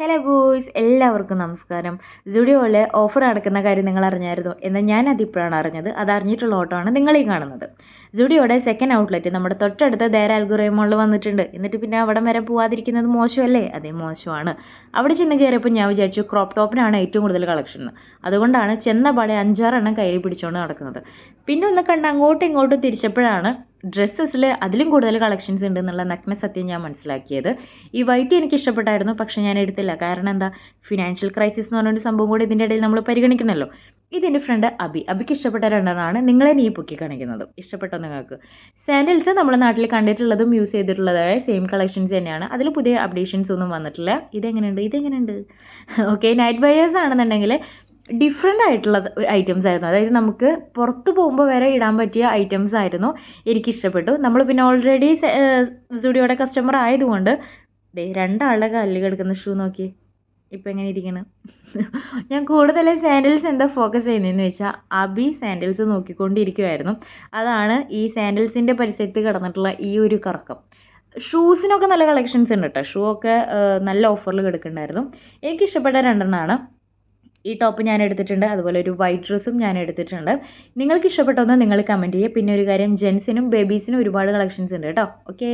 Hello guys എല്ലാവർക്കും നമസ്കാരം. സ്റ്റുഡിയോയിൽ ഓഫർ നടക്കുന്ന കാര്യം നിങ്ങൾ അറിഞ്ഞായിരുന്നു എന്നാൽ ഞാൻ അതിപ്പോഴാണ് അറിഞ്ഞത്. അത് അറിഞ്ഞിട്ടുള്ള ഓട്ടമാണ് നിങ്ങളീ കാണുന്നത്. സ്റ്റുഡിയോയുടെ സെക്കൻഡ് ഔട്ട്ലെറ്റ് നമ്മുടെ തൊട്ടടുത്ത് ദേര അൽഗുറേമോളിൽ വന്നിട്ടുണ്ട്. എന്നിട്ട് പിന്നെ അവിടം വരെ പോവാതിരിക്കുന്നത് മോശമല്ലേ? അതേ മോശമാണ്. അവിടെ ചെന്ന് കയറിയപ്പോൾ ഞാൻ വിചാരിച്ചു ക്രോപ്പ് ടോപ്പിനാണ് ഏറ്റവും കൂടുതൽ കളക്ഷൻ അതുകൊണ്ടാണ് ചെന്ന പാടെ അഞ്ചാറെണ്ണം കയ്യിൽ പിടിച്ചുകൊണ്ട് നടക്കുന്നത്. പിന്നെ ഒന്ന് കണ്ട് അങ്ങോട്ടും ഇങ്ങോട്ടും തിരിച്ചപ്പോഴാണ് ഡ്രസ്സസിൽ അതിലും കൂടുതൽ കളക്ഷൻസ് ഉണ്ട് എന്നുള്ള നഗ്ന സത്യം ഞാൻ മനസ്സിലാക്കിയത്. ഈ വൈറ്റ് എനിക്ക് ഇഷ്ടപ്പെട്ടായിരുന്നു പക്ഷേ ഞാൻ എടുത്തില്ല. കാരണം എന്താ? ഫിനാൻഷ്യൽ ക്രൈസിസ് എന്ന് പറഞ്ഞൊരു സംഭവം കൂടി ഇതിന്റെ ഇടയിൽ നമ്മൾ പരിഗണിക്കണമല്ലോ ഇതെന്റെ ഫ്രണ്ട് അബി. അബിക്ക് ഇഷ്ടപ്പെട്ട രണ്ടെണ്ണമാണ് നിങ്ങളെ നീ പൊക്കി കാണിക്കുന്നത്. ഇഷ്ടപ്പെട്ടോ നിങ്ങൾക്ക്? സാൻഡൽസ് നമ്മുടെ നാട്ടിൽ കണ്ടിട്ടുള്ളതും യൂസ് ചെയ്തിട്ടുള്ളതായ സെയിം കളക്ഷൻസ് തന്നെയാണ്. അതിൽ പുതിയ അപ്ഡേഷൻസ് ഒന്നും വന്നിട്ടില്ല. ഇതെങ്ങനെയുണ്ട്? ഇതെങ്ങനെയുണ്ട്? ഓക്കെ നൈറ്റ് ബയേഴ്സ് ആണെന്നുണ്ടെങ്കിൽ ഡിഫറെന്റ് ആയിട്ടുള്ള ഐറ്റംസ് ആയിരുന്നു. അതായത് നമുക്ക് പുറത്ത് പോകുമ്പോൾ വരെ ഇടാൻ പറ്റിയ ഐറ്റംസ് ആയിരുന്നു എനിക്ക് ഇഷ്ടപ്പെട്ടു. നമ്മൾ പിന്നെ ഓൾറെഡി സ്റ്റുഡിയോയുടെ കസ്റ്റമർ ആയതുകൊണ്ട് രണ്ടാളുടെ കാലിൽ കിടക്കുന്ന ഷൂ നോക്കി ഇപ്പം എങ്ങനെ ഇരിക്കണം? ഞാൻ കൂടുതൽ സാൻഡൽസ് എന്താ ഫോക്കസ് ചെയ്യുന്നതെന്ന് വെച്ചാൽ അബി സാൻഡൽസ് നോക്കിക്കൊണ്ടിരിക്കുമായിരുന്നു അതാണ് ഈ സാൻഡൽസിന്റെ പരിസരത്ത് കിടന്നിട്ടുള്ള ഈ ഒരു കറക്കം. ഷൂസിനൊക്കെ നല്ല കളക്ഷൻസ് ഉണ്ട് കേട്ടോ ഷൂ ഒക്കെ നല്ല ഓഫറിൽ കിടക്കുന്നുണ്ടായിരുന്നു. എനിക്ക് ഇഷ്ടപ്പെട്ട രണ്ടെണ്ണമാണ് ഈ ടോപ്പ് ഞാൻ എടുത്തിട്ടുണ്ട്. അതുപോലെ ഒരു വൈറ്റ് ഡ്രസ്സും ഞാൻ എടുത്തിട്ടുണ്ട്. നിങ്ങൾക്ക് ഇഷ്ടപ്പെട്ടൊന്ന് നിങ്ങൾ കമന്റ് ചെയ്യുക. പിന്നെ ഒരു കാര്യം ജെൻസിനും ബേബീസിനും ഒരുപാട് കളക്ഷൻസ് ഉണ്ട് കേട്ടോ ഓക്കേ